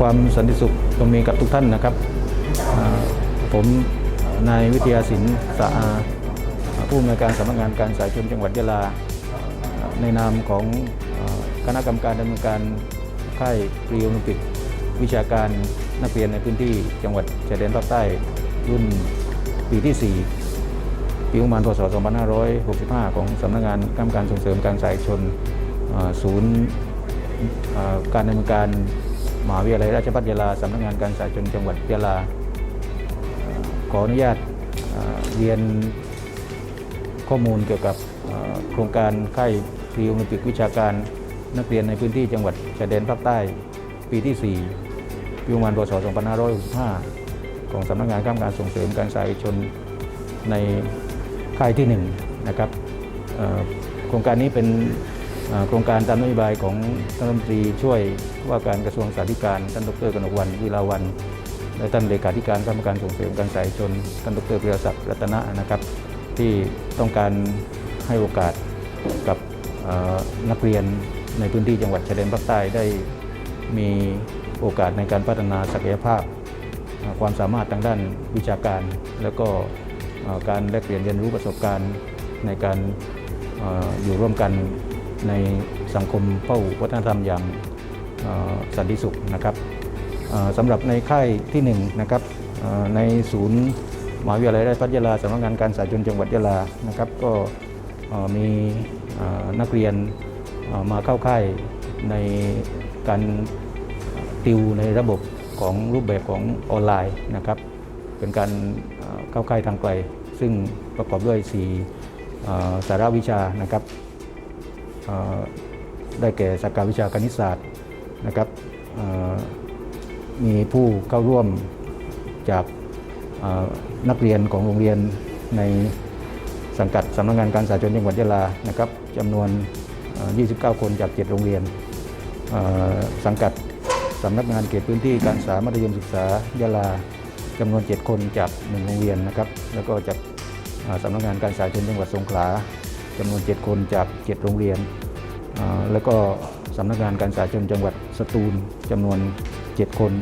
ความสันติสุขตรงมีกับทุกท่านนะครับ ผมนายวิทยาศิลป์สะอาผู้อำนวยการสำนักงานการสายชนจังหวัดยะลา ในนามของคณะกรรมการดำเนินการค่ายปรีโอลิมปิก วิชาการนักเรียนในพื้นที่จังหวัดชายแดนภาคใต้รุ่นปีที่ 4 ปีประมาณพศ 2565 ของสำนักงานกรรมการส่งเสริมการสายชนศูนย์การดำเนินการ มหาวิทยาลัยราชภัฏยาลาสำนักงานการสายชนจังหวัดยาลา ขออนุญาตเรียนข้อมูลเกี่ยวกับโครงการค่ายพรีโอลิมปิกวิชาการนักเรียนในพื้นที่จังหวัดชายแดนภาคใต้ปีที่ 4 ปีประมาณพศ2565 ของสำนักงานข้ามการส่งเสริมการสายชนในค่ายที่ 1 นะครับโครงการนี้เป็น โครงการตามนโยบายของท่านรัฐมนตรีช่วยว่าการกระทรวงสาธารณสุขท่านดรกนกวันวิลาวันและท่านเลขาธิการคณะกรรมการส่งเสริมการสายชนท่านดรพิรศักดิ์รัตนะนะครับ ที่ต้องการให้โอกาสกับนักเรียนในพื้นที่จังหวัดชายแดนภาคใต้ได้มีโอกาสในการพัฒนาศักยภาพ ความสามารถทางด้านวิชาการ แล้วก็การแลกเปลี่ยนเรียนรู้ประสบการณ์ในการอยู่ร่วมกัน ในสังคมเป้าวัฒนธรรมอย่างสันติสุขนะครับสำหรับในค่ายที่1นะครับในศูนย์มหาวิทยาลัยราชภัฏยาลาสำนักงานการสายชนจังหวัดยาลานะครับ ก็มีนักเรียนมาเข้าค่ายในการติวในระบบของรูปแบบของออนไลน์นะครับ เป็นการเข้าค่ายทางไกล ซึ่งประกอบด้วย 4 สาระวิชานะครับ ได้แก่สาขาวิชาคณิตศาสตร์นะครับมีผู้เข้าร่วมจากนักเรียนของโรงเรียนในสังกัดสำนักงานการสาธารณจังหวัดยะลานะครับจำนวน 29 คนจาก 7 โรงเรียน สังกัดสำนักงานเขตพื้นที่การศึกษามัธยมศึกษายะลาจำนวน 7 คนจาก 1 โรงเรียนนะครับ แล้วก็จากสำนักงานการสาธารณจังหวัดสงขลา จำนวน 7 คนจาก 7 โรงเรียน แล้วก็สำนักงานการสาธารณจังหวัดสตูลจำนวน 7 คน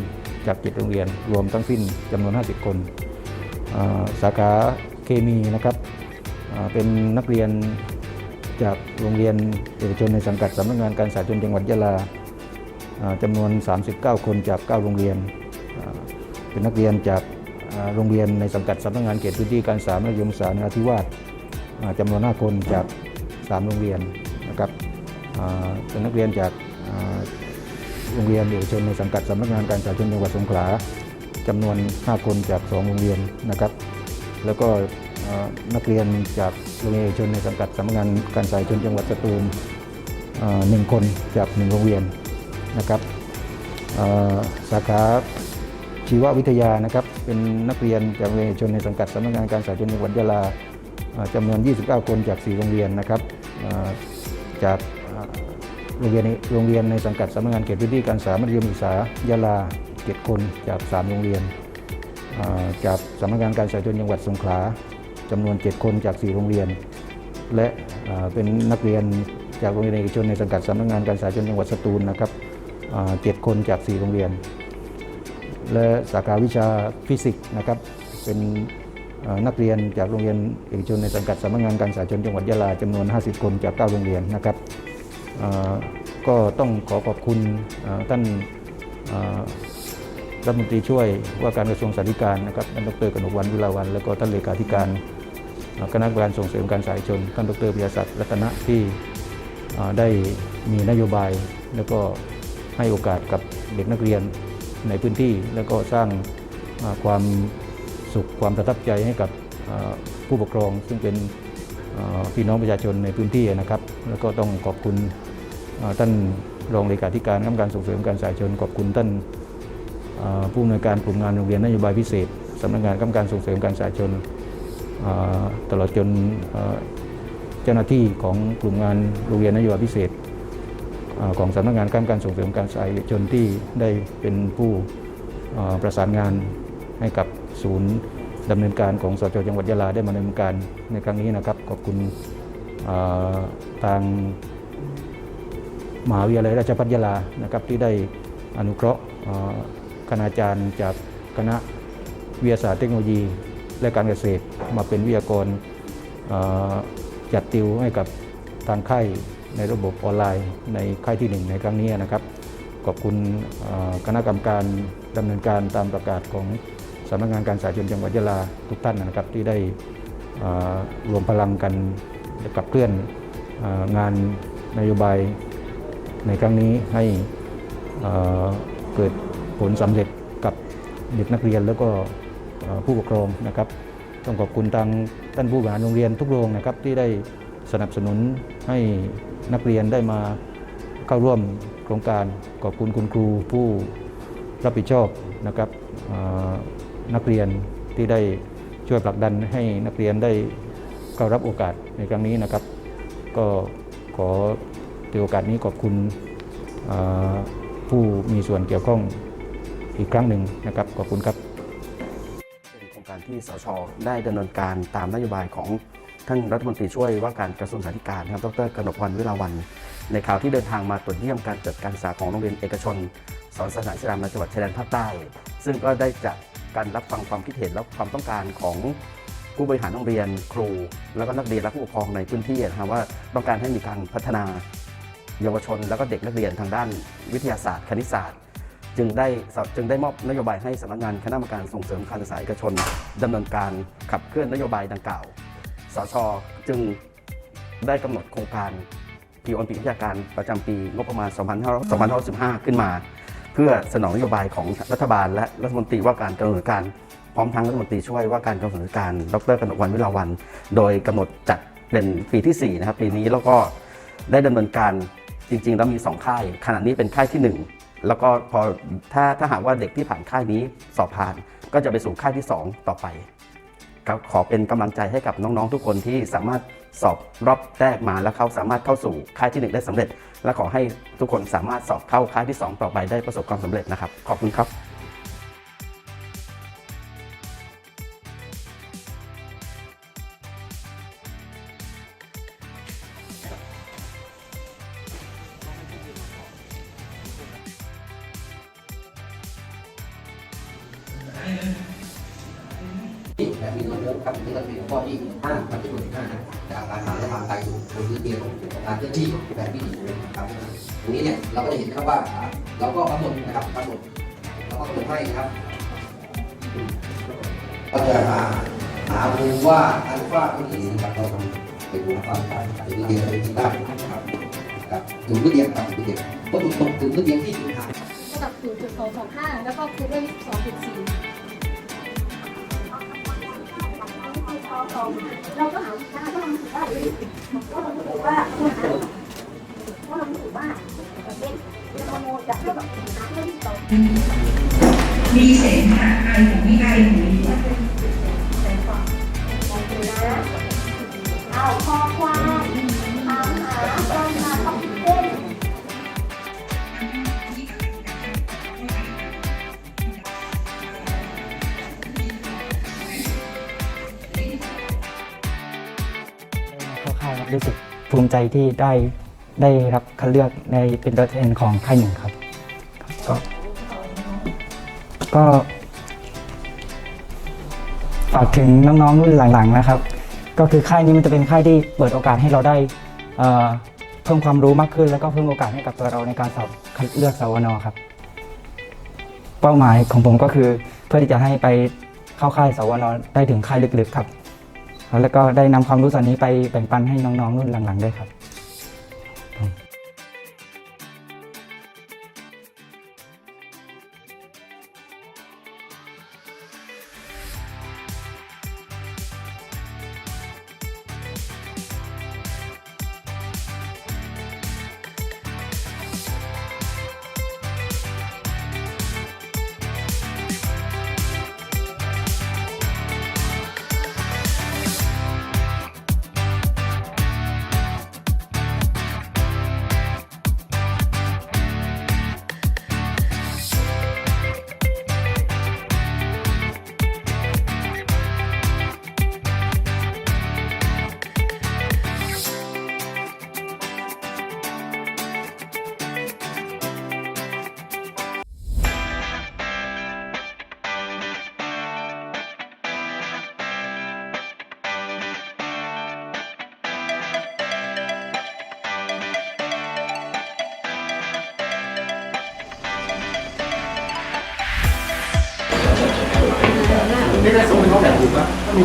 จาก 7 โรงเรียน รวมทั้งสิ้นจำนวน 50 คน สาขาเคมีนะครับเป็นนักเรียนจากโรงเรียนเอกชนในสังกัดสำนักงานการสาธารณจังหวัดยะลาจำนวน 39 คนจาก 9 โรงเรียน เป็นนักเรียนจากโรงเรียนในสังกัดสำนักงานเขตพื้นที่การศึกษามัธยมศึกษานราธิวาส จำนวน 5 คนจาก 3 โรงเรียนนะครับเป็นนักเรียนจากโรงเรียนเอกชนในสังกัดสำนักงานการสาธารณสุขจังหวัดสงขลาจำนวน 5 คนจาก 2 โรงเรียนนะครับ แล้วก็นักเรียนจากโรงเรียนเอกชนในสังกัดสำนักงานการสาธารณสุขจังหวัดสตูลหนึ่งคนจาก1โรงเรียนนะครับสาขาชีววิทยานะครับเป็นนักเรียนจากโรงเรียนเอกชนในสังกัดสำนักงานการสาธารณสุขจังหวัดยะลา จำนวน 29 คนจาก 4 โรงเรียนนะครับจากโรงเรียนในโรงเรียนในสังกัดสำนักงานเขตพื้นที่การศึกษามัธยมศึกษายะลาเจ็ดคนจาก 3 โรงเรียน จากสำนักงานการสาธาจังหวัดสงขลาจำนวน 7 คนจาก 4 โรงเรียน และเป็นนักเรียนจากโรงเรียนเอกชนในสังกัดสำนักงานการสาธารณสุขจังหวัดสตูลนะครับเจ็ดคนจาก 4 โรงเรียน และสาขาวิชาฟิสิกส์นะครับเป็น นักเรียนจากโรงเรียนเอกชนในสังกัดสำนักงานการศึกษาชนจังหวัดยะลาจำนวน 50 คนจาก 9 โรงเรียนนะครับก็ต้องขอขอบคุณท่านรัฐมนตรีช่วยว่าการกระทรวงสาธารณสุขนะครับท่านดรกนกวันวิลาวัน แล้วก็ท่านเลขาธิการคณะกรรมการส่งเสริมการสายชน ท่านดรพิยศักดิ์รัตนะที่ได้มีนโยบาย แล้วก็ให้โอกาสกับเด็กนักเรียนในพื้นที่ แล้วก็สร้างความ สุขความประทับใจให้กับผู้ปกครอง ซึ่งเป็นพี่น้องประชาชนในพื้นที่นะครับ แล้วก็ต้องขอบคุณท่านรองเลขาธิการกรรมการส่งเสริมการสายชน ขอบคุณท่านผู้อำนวยการกลุ่มงานโรงเรียนนโยบายพิเศษสำนักงานกรรมการส่งเสริมการสายชนตลอดจนเจ้าหน้าที่ของกลุ่มงานโรงเรียนนโยบายพิเศษอของสำนักงานการการส่งเสริมการสายชนที่ได้เป็นผู้ประสานงานให้กับ ศูนย์ดำเนินการของสจจังหวัดยะลาได้มาดำเนินการในครั้งนี้นะครับ ขอบคุณทางมหาวิทยาลัยราชภัฏยะลานะครับที่ได้อนุเคราะห์คณาจารย์จากคณะวิทยาศาสตร์เทคโนโลยี และการเกษตรมาเป็นวิทยากรจัดติวให้กับทางค่ายในระบบออนไลน์ในค่ายที่หนึ่งในครั้งนี้นะครับ ขอบคุณคณะกรรมการดำเนินการตามประกาศของ สำนักงานการสาธารณสุขจังหวัดยะลาทุกท่านนะครับที่ได้รวมพลังกันกับเคลื่อนงานนโยบายในครั้งนี้ให้เกิดผลสำเร็จกับเด็กนักเรียนแล้วก็ผู้ปกครองนะครับ ต้องขอบคุณทางท่านผู้บริหารโรงเรียนทุกโรงนะครับที่ได้สนับสนุนให้นักเรียนได้มาเข้าร่วมโครงการขอบคุณคุณครูผู้รับผิดชอบนะครับ นักเรียนที่ได้ช่วยผลักดันให้นักเรียนได้เข้ารับโอกาสในครั้งนี้นะครับ ก็ขอถือโอกาสนี้ขอบคุณผู้มีส่วนเกี่ยวข้องอีกครั้งหนึ่งนะครับ ขอบคุณครับเป็นโครงการที่สชได้ดำเนินการตามนโยบายของท่านรัฐมนตรีช่วยว่าการกระทรวงสาธารณสุขนะครับ ดรกนกวันวิลาวัน ในข่าวที่เดินทางมาตรวจเยี่ยมการจัดการศึกษาของโรงเรียนเอกชน สอนศาสนาอิสลามในจังหวัดชายแดนภาคใต้ ซึ่งก็ได้จา การรับฟังความคิดเห็นและความต้องการของผู้บริหารโรงเรียนครู แล้วก็นักเรียนและผู้ปกครองในพื้นที่นะครับว่าต้องการให้มีการพัฒนาเยาวชน แล้วก็เด็กนักเรียนทางด้านวิทยาศาสตร์ คณิตศาสตร์ จึงได้จึงได้มอบนโยบายให้สำนักงานคณะกรรมการส่งเสริมการศึกษาเอกชนดำเนินการขับเคลื่อนนโยบายดังกล่าวสชจึงได้กำหนดโครงการพีโอนปีวิชาการประจำปีงบประมาณ 2565ขึ้นมา พื่อสนองนโยบายของรัฐบาล และรัฐมนตรีว่าการกระทรวงการพร้อมทั้งรัฐมนตรีช่วยว่าการกระทรวงกาธิการดรกนกวันวิลาวัน โดยกำหนดจัดเป็นปีที่ 4 นะครับ ปีนี้แล้วก็ได้ดำเนินการจริงๆ แล้วมี 2 ค่าย ขณะนี้เป็นค่ายที่ 1 แล้วก็พอถ้าถ้าหากว่าเด็กที่ผ่านค่ายนี้สอบผ่าน ก็จะไปสู่ค่ายที่ 2 ต่อไปครับขอเป็นกำลังใจให้กับน้องๆทุกคนที่สามารถสอบรอบแรกมาแล้วเขาสามารถเข้าสู่ค่ายที่ 1 ได้สำเร็จ และขอให้ทุกคนสามารถสอบเข้าค่ายที่ 2 ต่อไปได้ประสบความสำเร็จนะครับ ขอบคุณครับ รงนี้เนี่ยเราก็จะเห็นครับว่าเราก็กำหนดนะครับกำหนดเราก็กำหนดให้นะครับก็จะหาหาดูว่าอัลฟาที่ดีนะครับเราทำเป็นอัลฟาเป็นวิเดียเป็นที่ตั้งครับครับถึงวิเดียครับวิเดียก็ถูกตกถึงวิเดียที่ถึงทางระดับ0.225 แล้วก็คูเวอร์2.4เราก็หาค่าก็ลองถือว่าก็ลอง ถือว่าก็ลองถือว่าเป็นโมโมจะเท่ากับน้ำเท่าที่สองมีเสมหะไอหรือไม่ไอหรือเอาคอควายถามหาตอนมาต้องเต้นคร่าวๆรู้สึกภูมิใจที่ได้ ได้รับคัดเลือกในเป็นตัวแทนของค่ายหนึ่งครับ ก็ก็ฝากถึงน้องๆรุ่นหลังๆนะครับ ก็คือค่ายนี้มันจะเป็นค่ายที่เปิดโอกาสให้เราได้เพิ่มความรู้มากขึ้น แล้วก็เพิ่มโอกาสให้กับตัวเราในการสอบคัดเลือกสวนครับ เป้าหมายของผมก็คือเพื่อที่จะให้ไปเข้าค่ายสวนได้ถึงค่ายลึกๆครับ แล้วก็ได้นำความรู้ส่วนนี้ไปแบ่งปันให้น้องๆรุ่นหลังๆด้วยครับ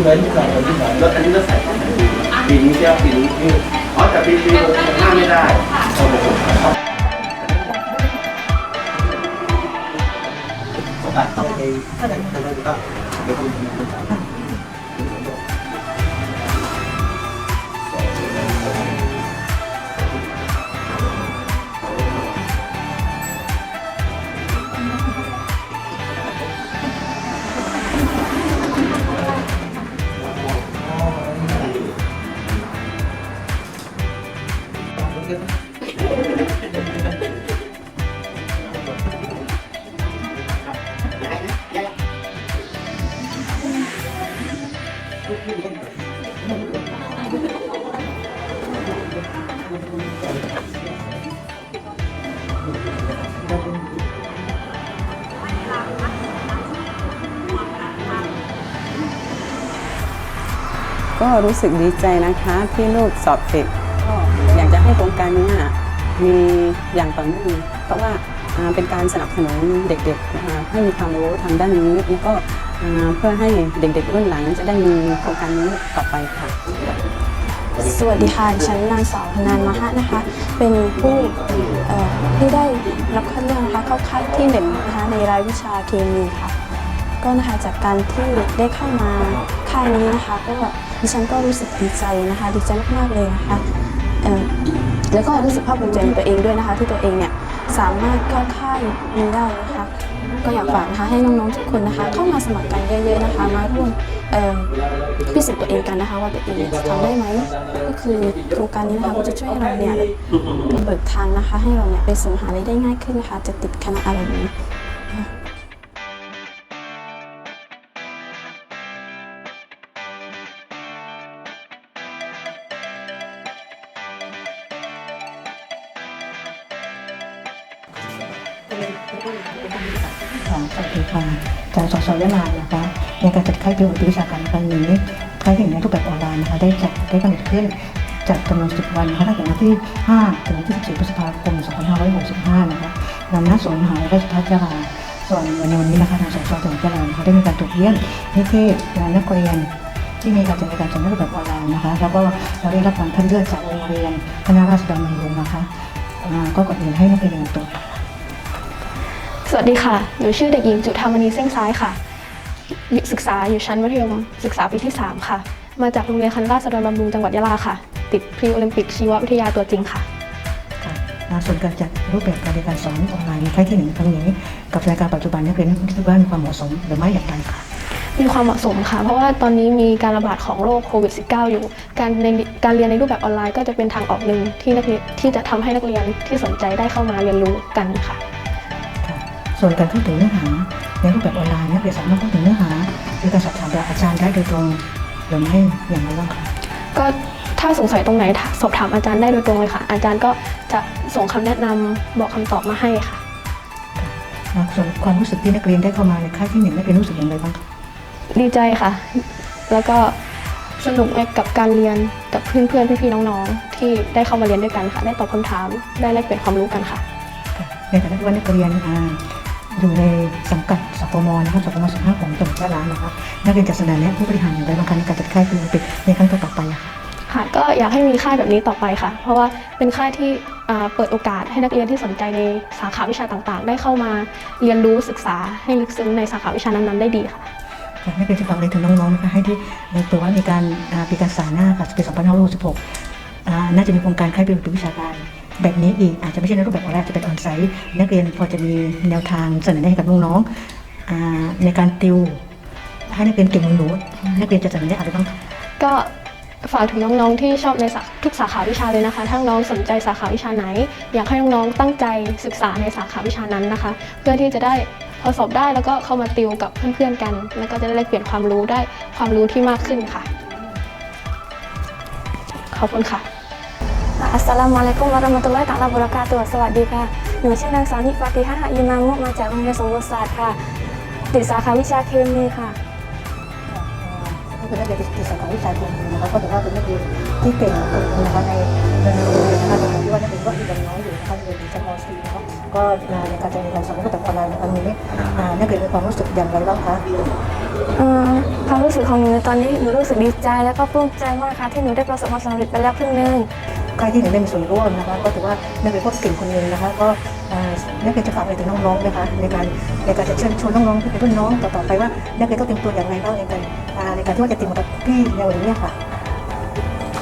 ปะมีเว้นใส่ที่ไหนแล้วอันนี้ก็ใส่ห้องแบบปีนี้เจ้าปีนี้นี่อ๋อแต่ปีปีหน้าไม่ได้โอ้โหตัดต่อเองถ้าได้ถ้าได้ก็เดี๋ยวคุณ ก็รู้สึกดีใจนะคะที่ลูกสอบติดก็อยากจะให้โครงการนี้มีอย่างต่อเนื่องเพราะว่าเป็นการสนับสนุนเด็กๆให้มีความรู้ทางด้านนี้แล้วก็เพื่อให้เด็กๆรุ่นหลังจะได้มีโครงการนี้ต่อไปค่ะ สวัสดีค่ะฉันนางสาวพนานมหะนะคะ เป็นผู้ที่ได้รับคัดเลือกนะคะเข้าค่ายที่หนึ่งนะคะในรายวิชาเคมีค่ะ ก็นะคะจากการที่ได้เข้ามาค่ายนี้นะคะ ก็ดิฉันก็รู้สึกดีใจนะคะดีใจมากๆเลยนะคะแล้วก็รู้สึกภาคภูมิใจในตัวเองด้วยนะคะ ที่ตัวเองเนี่ยสามารถเข้าค่ายนี้ได้นะคะ ก็อยากฝากนะคะให้น้องๆทุกคนนะคะ เข้ามาสมัครกันเยอะๆนะคะ มาร่วม พิสูจน์ตัวเองกันนะคะว่าตัวเองเนี่ยทำได้ไหมก็คือโครงการนี้นะคะก็จะช่วยให้เราเนี่ยเปิดทางนะคะ ให้เราเนี่ยไปสู่มหาอะไรได้ง่ายขึ้นนะคะจะติดคณะอะไรนี้ ในการจัดค่ายพิววิชาการครั้งนี้ค่ายแห่งนี้รูปแบบออนไลน์นะคะได้จัดได้กำหนดขึ้นจัดจำนวน 10 วันนะคะตั้งแต่วันที่ 5 ถึงวันที่14พฤษภาคม 2565 นะคะนำหน้าสวนมหาวิทยาลัยราชภัฏยะลาส่วนวันในวันนี้นะคะทางสสจังหวัดยะลานะคะได้มีการตรวจเยี่ยมนิเทศและนักเรียนที่มีการจัดการจัดรูปแบบออนไลน์นะคะ แล้วก็เราได้รับการคัดเลือกจากโรงเรียนคณะราษฎรบำรุงนะคะก็ก่อนอื่นให้นักเรียนตรวจสวัสดีค่ะหนูชื่อเด็กหญิงจุธามณีเส้งซ้ายค่ะ ศึกษาอยู่ชั้นมัธยมศึกษาปีที่ 3 ค่ะ มาจากโรงเรียนคณะราษฎรบำรุงจังหวัดยะลาค่ะ ติดพรีโอลิมปิกชีววิทยาตัวจริงค่ะค่ะอ่าส่วนการจัดรูปแบบการเรียนการสอนออนไลน์ในค่ายที่หนึ่งครั้งนี้ กับสถานการณ์ปัจจุบันนักเรียนนักคิดว่ามีความเหมาะสมหรือไม่อย่างไรคะมีความเหมาะสมค่ะ เพราะว่าตอนนี้มีการระบาดของโรคโควิด -19 อยู่ การในการเรียนในรูปแบบออนไลน์ก็จะเป็นทางออกหนึ่งที่นักเรียนที่จะทำให้นักเรียนที่สนใจได้เข้ามาเรียนรู้กันค่ะค่ะส่วนการเข้าถึงเนื้อหา ในรูปแบบออนไลน์นักเรียนสามารถเข้าถึงเนื้อหาหรือการสอบถามจากอาจารย์ได้โดยตรงหรือไม่อย่างไรบ้างคะก็ถ้าสงสัยตรงไหนสอบถามอาจารย์ได้โดยตรงเลยค่ะ อาจารย์ก็จะส่งคำแนะนำบอกคำตอบมาให้ค่ะอ่าส่วนความรู้สึกที่นักเรียนได้เข้ามาในค่ายที่หนึ่งนักเรียนรู้สึกอย่างไรบ้างคะดีใจค่ะ แล้วก็สนุกกับการเรียนกับเพื่อนๆพี่ๆน้องๆ ที่ได้เข้ามาเรียนด้วยกันค่ะ ได้ตอบคำถามได้แลกเปลี่ยนความรู้กันค่ะค่ะในฐานะที่ว่านักเรียน อ่าอยู่ในสังกัดสปมนะคะสปม15ของจังหวัดยะลานะคะนักเรียนจะเสนอแนะผู้บริหารอย่างไรบ้างคะในการจัดค่ายพิวปิกในครั้งต่อๆไปอะค่ะค่ะก็อยากให้มีค่ายแบบนี้ต่อไปค่ะ เพราะว่าเป็นค่ายที่อ่าเปิดโอกาสให้นักเรียนที่สนใจในสาขาวิชาต่างๆ ได้เข้ามาเรียนรู้ศึกษาให้ลึกซึ้งในสาขาวิชานั้นๆได้ดีค่ะค่ะนักเรียนจะฝากอะไรถึงน้องๆนะคะให้ที่ในเปิดว่ามีการอ่าปีการศึกษาหน้าค่ะปี 2566อ่าน่าจะมีโครงการค่ายเป็นวิชาการ แบบนี้อีก อาจจะไม่ใช่ในรูปแบบออนไลน์จะเป็นออนไซต์นักเรียนพอจะมีแนวทางเสนอแนะให้กับน้องๆในการติวให้นักเรียนเก่งหมือนหนูนักเรียนจะเสนอแนะอะไรบ้างก็ฝากถึงน้องๆที่ชอบในทุกสาขาวิชาเลยนะคะ ถ้าน้องสนใจสาขาวิชาไหน อยากให้น้องๆตั้งใจศึกษาในสาขาวิชานั้นนะคะ เพื่อที่จะได้พอสอบได้แล้วก็เข้ามาติวกับเพื่อนๆกัน แล้วก็จะได้แลกเปลี่ยนความรู้ได้ความรู้ที่มากขึ้นค่ะ ขอบคุณค่ะ อัสสลามุอะลัยกุมวะเราะมะตุลลอฮิตะอาลาบะเราะกาตุฮ์สวัสดีค่ะ หนูชื่อนางสาวนิฟาติฮะอิมามุมาจากโรงเรียนสมบูรณ์ศาสตร์ค่ะ ติดสาขาวิชาเคมีค่ะ ก็คือนักเรียนที่สาขาวิชาเคมีนะคะก็ถือว่าเป็นนักเรียนที่เก่งนะคะในในโรงเรียนนะคะแต่ผมคิดว่านักเรียนก็ยังน้อยอยู่นะคะเรียนอยู่ชั้นม .4 นะคะก็ในการจะเรียนการสอนตั้งแต่ออนไลน์ในครั้งนี้อ่านักเรียนมีความรู้สึกอย่างไรบ้างคะเอ่อความรู้สึกของหนูในตอนนี้หนูรู้สึกดีใจแล้วก็ปลื้มใจมากค่ะที่หนูได้ประสบความสำเร็จไปแล้วครึ่งหนึง ใครที่หนึ่งได้มีส่วนร่วมนะคะ ก็ถือว่านักเรียนก็เก่งคนหนึ่งนะคะ ก็นักเรียนจะฝากอะไรถึงน้องๆนะคะในการในการจะเชิญชวนน้องๆที่เป็นรุ่นน้องต่อๆไปว่านักเรียนต้องเตรียมตัวอย่างไรบ้างในการในการที่ว่าจะติดมากับพี่ในวันนี้ค่ะ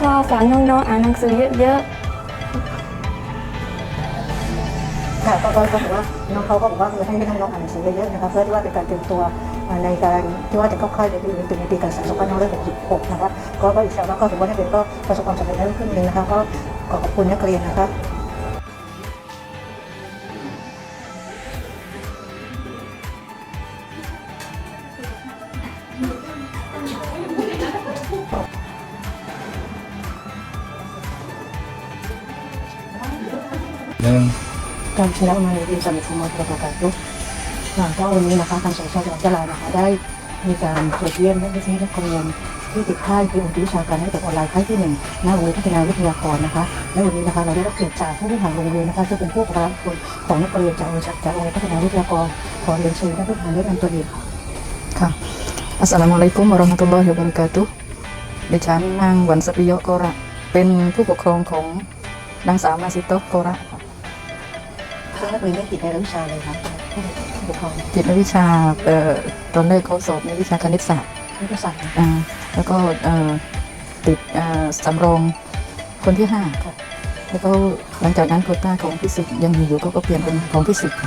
ก็ฝากน้องๆอ่านหนังสือเยอะๆค่ะก็ก็ก็ถือว่าน้องเขาก็บอกว่าคือให้น้องๆอ่านหนังสือเยอะๆนะคะเพื่อที่ว่าเป็นการเตรียมตัวในการที่ว่าจะเข้าค่ายในปีในปีการศึกษา2566นะคะ ก็ก็อีกแล้วก็ถือว่านักเรียนก็ประสบความสำเร็จในเรื่องครึ่งหนึ่งนะคะก็ขอขอบคุณนักเรียนนะคะหนึ่งการชนะมาในปีสมัยสมัยประกาศยุคก็วันนี้นะคะทางสชจังหวัดยะลานะคะได้มีการตรวจเยี่ยมและได้ให้นักเรียน ที่ติดค่ายคือองค์วิชาการให้กับออนไลน์ค่ายที่หนึ่งหน้าโรงเรียนพัฒนาวิทยากรนะคะและวันนี้นะคะเราได้รับเกียรติจากผู้บริหารโรงเรียนนะคะซึ่งเป็นผู้ปกครองของนักเรียนจากโรงเรียนจากโรงเรียนพัฒนาวิทยากรขอเรียนเชิญท่านผู้บริหารได้นำตัวเองค่ะค่ะ Assalamualaikum warahmatullahi wabarakatuh ดิฉันนางวันสปิโยโกระเป็นผู้ปกครองของนางสาวมาซิโตะโกระค่ะซึ่งนักเรียนได้ติดในรายวิชาเลยค่ะผู้ปกครองจิตวิชาเอ่อตอนแรกเขาสอบในวิชาคณิตศาสตร์ นักศึกษาอ่าแล้วก็เอ่อติดอ่าสำรองคนที่ห้าแล้วก็หลังจากนั้นโควต้าของฟิสิกส์ยังมีอยู่ก็ก็เปลี่ยนเป็นของฟิสิกส์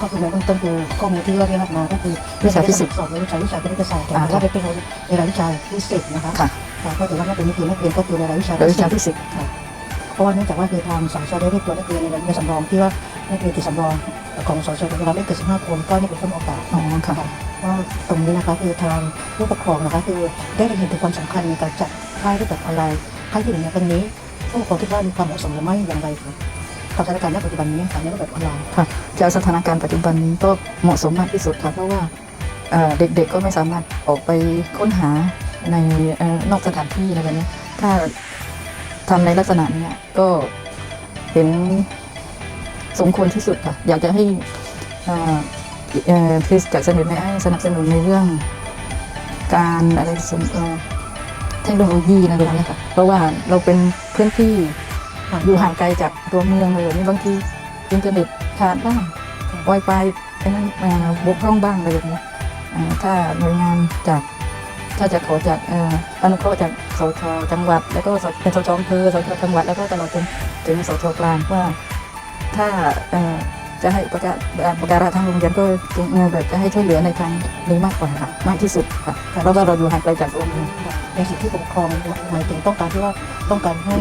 ก็คือในเบื้องต้นคือข้อมูลที่ว่าได้รับมาก็คือวิชาฟิสิกส์สอบในวิชาวิชาคณิตศาสตร์แต่อ่าว่าได้เป็นในรายวิชาพิเศษนะคะค่ะ ค่ะก็ถือว่านักเรียนคือนักเรียนก็คือในรายวิชาโดยวิชาฟิสิกส์ค่ะเพราะว่าเนื่องจากว่าคือทางสชได้เรียกตัวนักเรียนในในสำรองที่ว่านักเรียนติดสำรอง ของสชเป็นเวลาไม่เกิน15คนก็นี่เป็นต้นโอกาสอ๋อค่ะว่าตรงนี้นะคะคือทางผู้ปกครองนะคะคือได้เห็นถึงความสำคัญในการจัดค่ายรูปแบบออนไลน์ค่ายที่หนึ่งในครั้งนี้ผู้ปกครองคิดว่ามีความเหมาะสมหรือไม่อย่างไรคะกับสถานการณ์ณปัจจุบันนี้ค่ะในรูปแบบออนไลน์ค่ะจากสถานการณ์ปัจจุบันนี้ก็เหมาะสมมากที่สุดค่ะเพราะว่าเอ่อเด็กๆก็ไม่สามารถออกไปค้นหาในเอ่อนอกสถานที่อะไรแบบนี้ถ้าทำในลักษณะเนี้ยก็เห็น สมควรที่สุดค่ะ อยากจะให้เอ่อเอ่อคือจากสนอในให้สนับสนุนในเรื่อง การอะไรสมเทคโนโลยีอะไรแบนี้ค่ะ เพราะว่าเราเป็นพื้นที่อยู่ห่างไกลจากตัวเมืองเลยแบบนี้บางทีอินเทอร์เน็ตขาดบ้าง Wi-Fi ไอ้นั่นมาบกพร่องบ้างอะไรแบบนี้ถ้าหน่วยงานจากถ้าจะขอจากอนุเคราะห์จากสชจังหวัด แล้วก็เป็นสชอำเภอสชจังหวัดแล้วก็ตลอดจนถึงสชกลางว่า ถ้าเอ่อ จะให้ประกาศประการะทางโรงเรียนก็จะเอ่อแบบจะให้ช่วยเหลือในทางนี้มากกว่าค่ะมากที่สุดค่ะเพราะว่าเราอยู่ห่างไกลจากตัวเมืองในสิ่งที่ผู้ปกครองหมายถึงต้องการที่ว่าต้องการให้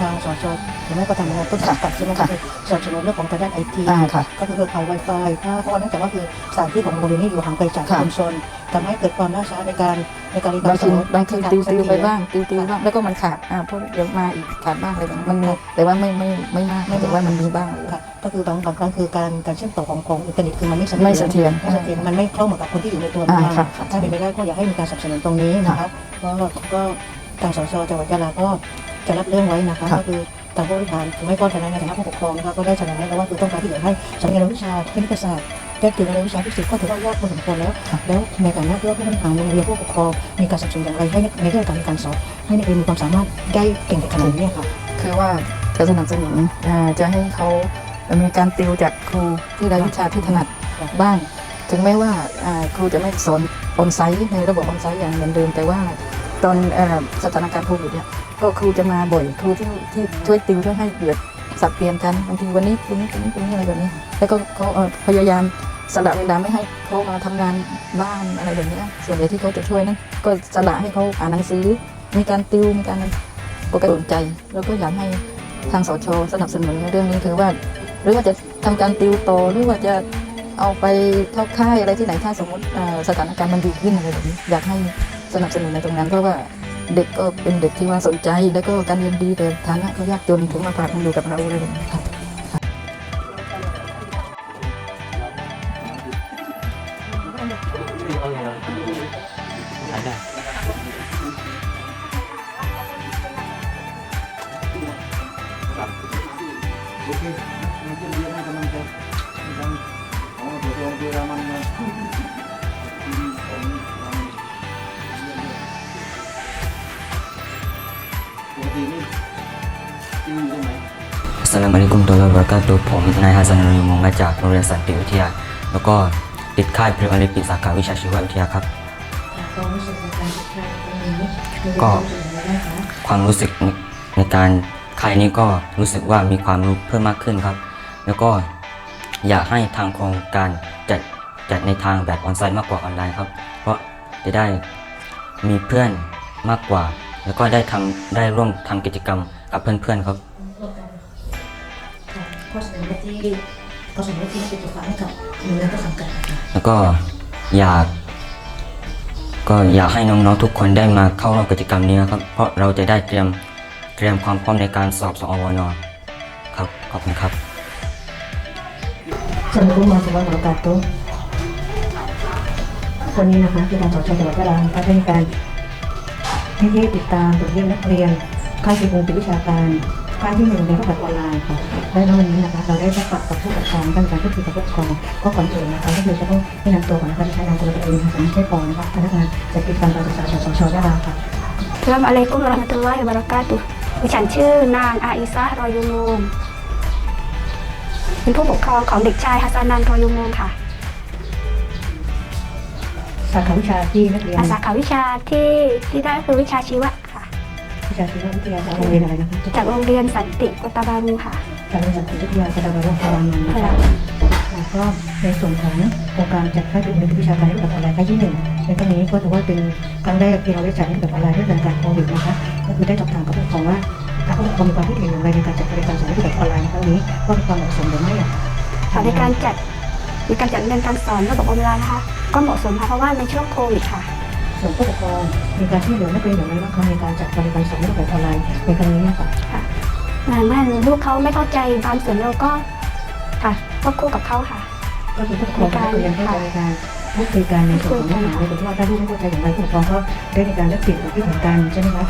ทางสชหรือไม่ก็ทางงานต้นสังกัดใช่ไหมคะคือสนับสนุนเรื่องของทางด้านไอทีอ่าค่ะก็คือเครือข่าย Wi-Fi ถ้าเพราะว่าเนื่องจากว่าคือสถานที่ของโรงเรียนนี่อยู่ห่างไกลจากค่ะชุมชนทำให้เกิดความล่าช้าในการในการเรียนกาบารงสทีอนบางทีติวติวไปบ้างติวติวบ้างแล้วก็มันขาดอ่าเพราะเดี๋ยวมาอีกขาดบ้างอะไรแบบนี้มันมีแต่ว่าไม่ไม่ไม่มากแต่ว่ามันมีบ้างค่ะก็คือบางบางครั้งคือการการเชื่อมต่อของของอินเทอร์เน็ตคือมันไม่ไม่เสถียรไม่เสถียรมันไม่คล่องเหมือนกับคนที่อยู่ในตัวอ่าเมืองค่ะค่ะถ้าเป็นไปได้ก็อยากให้มีการสนับสนุนตรงนี้นะคะก็ก็ทางสชจังหวัดยะลาก็จะรับเรื่องไว้นะคะค่ะ ก็คือทางผู้บริหารถึงไม่ก็ทางในฐานะผู้ปกครองนะคะก็ได้เสนอแนะแล้วว่าคือต้องการที่จะให้สำเนียงวิชาคณิตศาสตร์แก้ติวในวิชาฟิสิกส์ก็ถือว่ายากพอสมควรแล้วแล้วในฐานะที่ว่าผู้บริหารโรงเรียนผู้ปกครองมีการสนับสนุนอย่างไรให้ในเรื่องการเรียนการสอนให้นักเรียนมีความสามารถได้เก่งขนาดนี้ค่ะ คือว่าจะสนับสนุนอ่าจะให้เขา มีการติวจากครูที่ได้วิชาที่ถนัดบ้าง ถึงแม้ว่าอ่าครูจะไม่สอนออนไซต์ในระบบออนไซต์อย่างเหมือนเดิมแต่ว่าตอนเอ่อสถานการณ์โควิดเนี่ยก็ครูจะมาบ่อยครูที่ที่ช่วยติวช่วยให้เกิดสับเปลี่ยนกันบางทีวันนี้วันนี้วันนี้วันนี้อะไรแบบนี้ แล้วก็เขาเอ่อพยายามสละเวลาไม่ให้เขามาทำงานบ้านอะไรแบบเนี้ยส่วนใหญ่ที่เขาจะช่วยนั้นก็สละให้เขาอ่านหนังสือ มีการติวมีการปกติใจ แล้วก็อยากให้ทางสชสนับสนุนในเรื่องนี้คือว่า หรือว่าจะทำการติวต่อหรือว่าจะเอาไปเข้าค่ายอะไรที่ไหนถ้าสมมติสถานการณ์มันดีขึ้นอะไรแบบนี้อยากให้สนับสนุนในตรงนั้นเพราะว่าเด็กก็เป็นเด็กที่ว่าสนใจ แล้วก็การเรียนดีแต่ฐานะเขายากจนถึงมาฝากมาอยู่กับเราอะไรแบบนี้ค่ะ กุมตุลลอฮ์วกาตุฮ์ผมนายฮัสซันนุริมงมาจากโรงเรียนสันติวิทยา แล้วก็ติดค่ายพรีโอลิมปิกสาขาวิชาชีววิทยาครับก็ความรู้สึกในในการค่ายนี้ก็รู้สึกว่ามีความรู้เพิ่มมากขึ้นครับ แล้วก็อยากให้ทางโครงการจัดจัดในทางแบบออนไลน์มากกว่าออนไลน์ครับ เพราะจะได้มีเพื่อนมากกว่า แล้วก็ได้ทำได้ร่วมทำกิจกรรมกับเพื่อนๆครับ ข้อเสนอที่ข้อเสนอที่เป็นจุดขายให้กับหน่วยงานต้นสังกัดนะคะแล้วก็อยาก ก็อยากให้น้องๆทุกคนได้มาเข้าร่วมกิจกรรมนี้นะครับ เพราะเราจะได้เตรียมเตรียมความพร้อมในการสอบสอวนครับขอบคุณครับ Assalamualaikum warahmatullahi wabarakatuh วันนี้นะคะที่การสอนจังหวัดยะลานะคะได้มีการให้ที่ติดตามตรวจเยี่ยมนักเรียนค่ายฝีมือเป็นวิชาการ ค่ายที่หนึ่งในรูปแบบออนไลน์ค่ะและในวันนี้นะคะเราได้พบปะกับผู้ปกครองตั้งแต่ผู้ปกครองกับผู้ปกครองก็ก่อนอื่นนะคะก็คือจะต้องแนะนำตัวก่อนนะคะที่ใช้นามตัวเองนะคะไม่ใช่ปอนะคะพนักงานจัดกิจกรรมการศึกษาสชยะลาค่ะอัสสลามุอะลัยกุมวะเราะห์มะตุลลอฮิวะบะเราะกาตุฮ์ดิฉันชื่อนางอาอิซะห์รอยูนูนเป็นผู้ปกครองของเด็กชายฮัสซันนันรอยูนูนค่ะสาขาวิชาที่นักเรียนอาสาขาวิชาที่ที่ได้คือวิชาชีวะค่ะ วิชาชีววิทยาจากโรงเรียนอะไรนะคะจากโรงเรียนสันติกุตาบารูค่ะจากโรงเรียนสันติวิทยาคณะบริหารพลังงานนะคะแล้วก็ในส่วนของโครงการจัดค่ายเป็นวิชาการให้กับออนไลน์ค่ายที่หนึ่งในครั้งนี้ก็ถือว่าเป็นครั้งแรกที่เราได้จัดให้กับออนไลน์เนื่องจากการโควิดนะคะก็คือได้สอบถามกับผู้ปกครองว่าถ้าผู้ปกครองมีความคิดเห็นอย่างไรในการจัดบริการสอนให้กับออนไลน์ในครั้งนี้ว่ามีความเหมาะสมหรือไม่อะค่ะในการจัดในการจัดเรียนการสอนระบบออนไลน์นะคะก็เหมาะสมค่ะเพราะว่าในช่วงโควิดค่ะ ส่วนผู้ปกครองมีการช่วยเหลือนักเรียนอย่างไรบ้างคะในการจัดบริการสอนให้กับออนไลน์ในครั้งนี้ค่ะงานเมื่อลูกเขาไม่เข้าใจบางส่วนเราก็ค่ะก็คู่กับเขาค่ะ ก็คือผู้ปกครองนักเรียนให้บริการพูดคุยกันในส่วนของเนื้อหาในส่วนที่ว่าถ้าลูกไม่เข้าใจอย่างไรผู้ปกครองก็ได้ในการแลกเปลี่ยนความคิดเห็นกันใช่ไหมคะ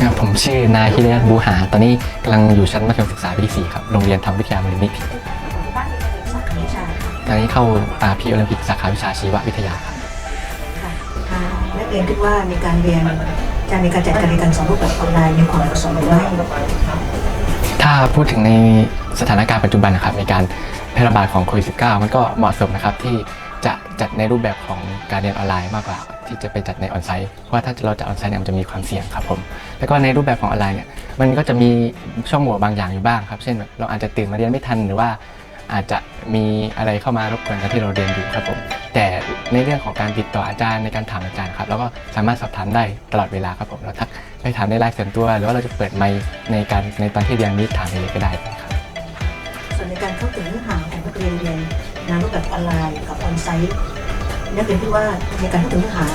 ครับผมชื่อนายฮิเดยัตบูหา ตอนนี้กำลังอยู่ชั้นมัธยมศึกษาปีที่4ครับ โรงเรียนทำวิทยามูลนิธิตอนนี้เข้าอาพีโอลิมปิกสาขาวิชาชีววิทยาครับอ่านัก เรียนคิดว่าในการเรียนจะมีการจัดการเรียนการสอนรูปแบบออนไลน์มีความเหมาะสมหรือไม่ถ้าพูดถึงในสถานการณ์ปัจจุบันนะครับในการแพร่ระบาดของโควิด -19 มันก็เหมาะสมนะครับที่จะจัดในรูปแบบของการเรียนออนไลน์มากกว่า ที่จะไปจัดในออนไซต์เพราะว่าถ้าเราจัดออนไซต์เนี่ยมันจะมีความเสี่ยงครับผมแล้วก็ในรูปแบบของออนไลน์เนี่ยมันก็จะมีช่องโหว่บางอย่างอยู่บ้างครับเช่นแบบเราอาจจะตื่นมาเรียนไม่ทันหรือว่าอาจจะมีอะไรเข้ามารบกวนการที่เราเรียนอยู่ครับผม แต่ในเรื่องของการติดต่ออาจารย์ในการถามอาจารย์ครับเราก็สามารถสอบถามได้ตลอดเวลาครับผมเราทักไปถามในไลน์ส่วนตัว หรือว่าเราจะเปิดไมค์ในการในตอนที่เรียนนี้ถามเลยก็ได้ครับส่วนในการเข้าถึงเนื้อหาของนักเรียนเรียนงานรูปแบบออนไลน์กับออนไซต์นักเรียนคิดว่าในการเข้าถึงเนื้อหา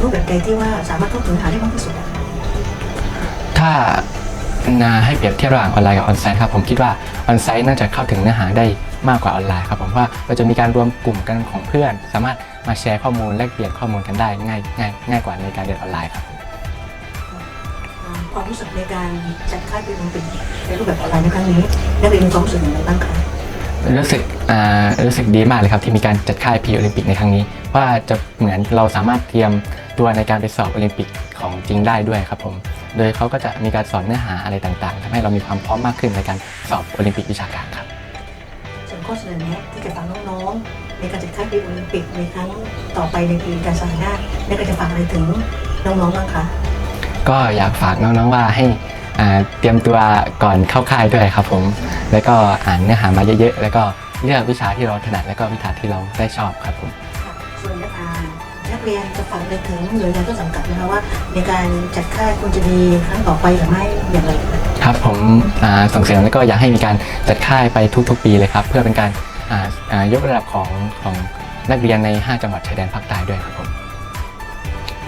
รูปแบบใดที่ว่าสามารถเข้าถึงเนื้อหาได้มากที่สุดอะถ้า นาให้เปรียบเทียบระหว่างออนไลน์กับออนไซต์ครับผมคิดว่าออนไซต์น่าจะเข้าถึงเนื้อหาได้มากกว่าออนไลน์ครับผมว่าเราจะมีการรวมกลุ่มกันของเพื่อน สามารถมาแชร์ข้อมูลแลกเปลี่ยนข้อมูลกันได้ง่ายง่ายง่ายกว่าในการเรียนออนไลน์ครับความรู้สึกในการจัดค่ายเป็นเป็นในรูปแบบออนไลน์ในครั้งนี้นักเรียนมีความรู้สึกอย่างไรบ้างคะรู้สึกรู้สึกดีมากเลยครับที่มีการจัดค่ายพีโอลิมปิกในครั้งนี้ ว่าจะเหมือนเราสามารถเตรียมตัวในการไปสอบโอลิมปิกของจริงได้ด้วยครับผม โดยเขาก็จะมีการสอนเนื้อหาอะไรต่างๆทำให้เรามีความพร้อมมากขึ้นในการสอบโอลิมปิกวิชาการครับส่วนข้อเสนอแนะที่จะฝากน้องๆ ในการจัดค่ายเป็นโอลิมปิกในครั้งต่อไปในปีการศึกษาหน้านักเรียนจะฝากอะไรถึงน้องๆบ้างคะก็อยากฝากน้องๆว่าให้เตรียมตัวก่อนเข้าค่ายด้วยครับผม แล้วก็อ่านเนื้อหามาเยอะๆ แล้วก็เลือกวิชาที่เราถนัดแล้วก็วิชาที่เราได้ชอบครับผมส่วนนักอ่านนัก เรียนจะฝากอะไรถึงหน่วยงานต้นสังกัดนะคะว่า ในการจัดค่ายควรจะมีครั้งต่อไปหรือไม่อย่างไรครับผมอ่าส่งเสริมแล้วก็อยากให้มีการจัดค่ายไปทุก ๆ ปีเลยครับ เพื่อเป็นการอ่าอ่ายกระดับของของนักเรียนใน 5 จังหวัดชายแดนภาคใต้ด้วยครับผม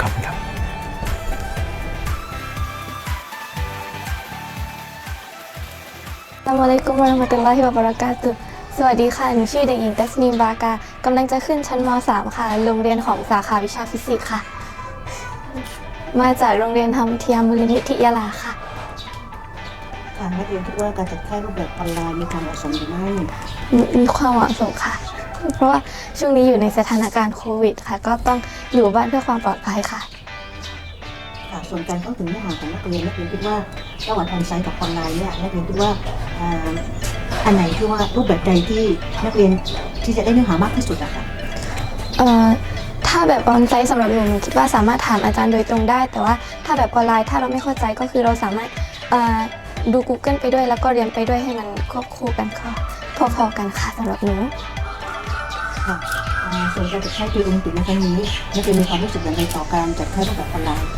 ขอบคุณครับอัสสลามุอะลัยกุมวะเราะห์มะตุลลอฮิวะบะเราะกาตุฮ์ สวัสดีค่ะ หนูชื่อเด็กหญิงตัสนีมบากากำลังจะขึ้นชั้นม .3 ค่ะ โรงเรียนของสาขาวิชาฟิสิกส์ค่ะ มาจากโรงเรียนธรรมเทียมมูลนิธิยะลาค่ะ ทางนักเรียนคิดว่าการจัดค่ายรูปแบบออนไลน์มีความเหมาะสมหรือไม่มีมีความเหมาะสมค่ะ เพราะว่าช่วงนี้อยู่ในสถานการณ์โควิดค่ะ ก็ต้องอยู่บ้านเพื่อความปลอดภัยค่ะค่ะส่วนการเข้าถึงเนื้อหาของนักเรียนนักเรียนคิดว่าระหว่างออนไซต์กับออนไลน์เนี่ยนักเรียนคิดว่า อ่าอันไหนที่ว่ารูปแบบใดที่นักเรียนที่จะได้เนื้อหามากที่สุดอะค่ะเอ่อถ้าแบบออนไซต์สำหรับหนูหนูคิดว่าสามารถถามอาจารย์โดยตรงได้ แต่ว่าถ้าแบบออนไลน์ถ้าเราไม่เข้าใจก็คือเราสามารถเอ่อดู Google ไปด้วยแล้วก็เรียนไปด้วยให้มันควบคู่กันก็พอๆกันค่ะสำหรับหนูค่ะอ่าส่วนการจัดค่ายปีโอลิมปิกในครั้งนี้นักเรียนมีความรู้สึกอย่างไรต่อการจัดค่ายรูปแบบออนไลน์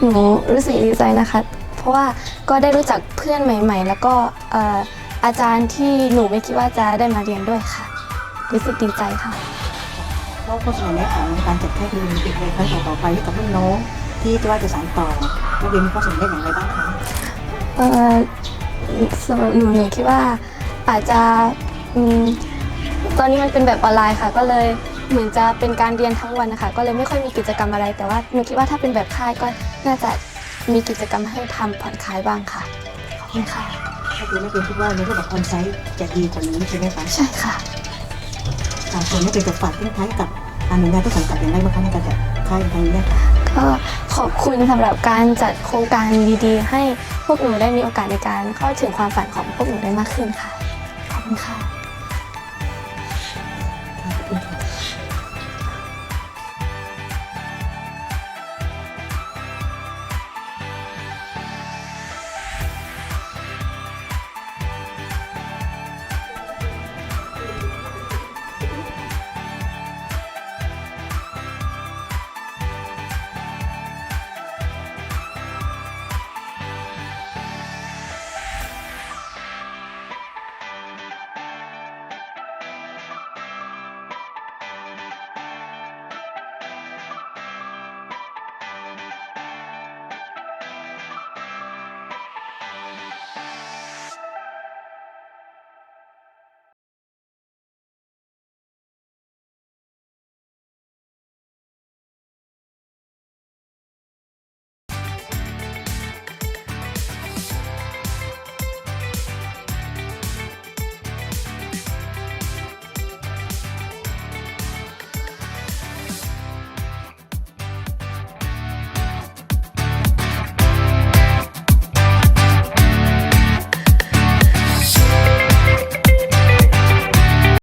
หนูรู้สึกดีใจนะคะ เพราะว่าก็ได้รู้จักเพื่อนใหม่ ๆ แล้วก็เอ่อ อาจารย์ที่หนูไม่คิดว่าจะได้มาเรียนด้วยค่ะ รู้สึกดีใจค่ะ ก็ข้อเสนอแนะของการจัดค่ายปีโอลิมปิกในครั้งต่อๆไปให้กับรุ่นน้องที่จะว่าจะสานต่อนักเรียนมีข้อเสนอแนะอย่างไรบ้างคะเอ่อสำหรับหนูหนูคิดว่าอาจจะอืมตอนนี้มันเป็นแบบออนไลน์ค่ะ ก็เลยเหมือนจะเป็นการเรียนทั้งวันนะคะ ก็เลยไม่ค่อยมีกิจกรรมอะไร แต่ว่าหนูคิดว่าถ้าเป็นแบบค่ายก็น่าจะมีกิจกรรมให้ทำผ่อนคลายบ้างค่ะขอบคุณค่ะ ก็คือนักเรียนคิดว่าในรูปแบบออนไซต์จะดีกว่านี้ใช่ไหมคะใช่ค่ะค่ะส่วนนักเรียนจะฝากทิ้งท้ายกับอ่าหน่วยงานที่สังกัดอย่างไรบ้างคะในการจัดค่ายในครั้งนี้นะคะก็ขอบคุณสำหรับการจัดโครงการดีๆ ให้พวกหนูได้มีโอกาสในการเข้าถึงความฝันของพวกหนูได้มากขึ้นค่ะขอบคุณค่ะ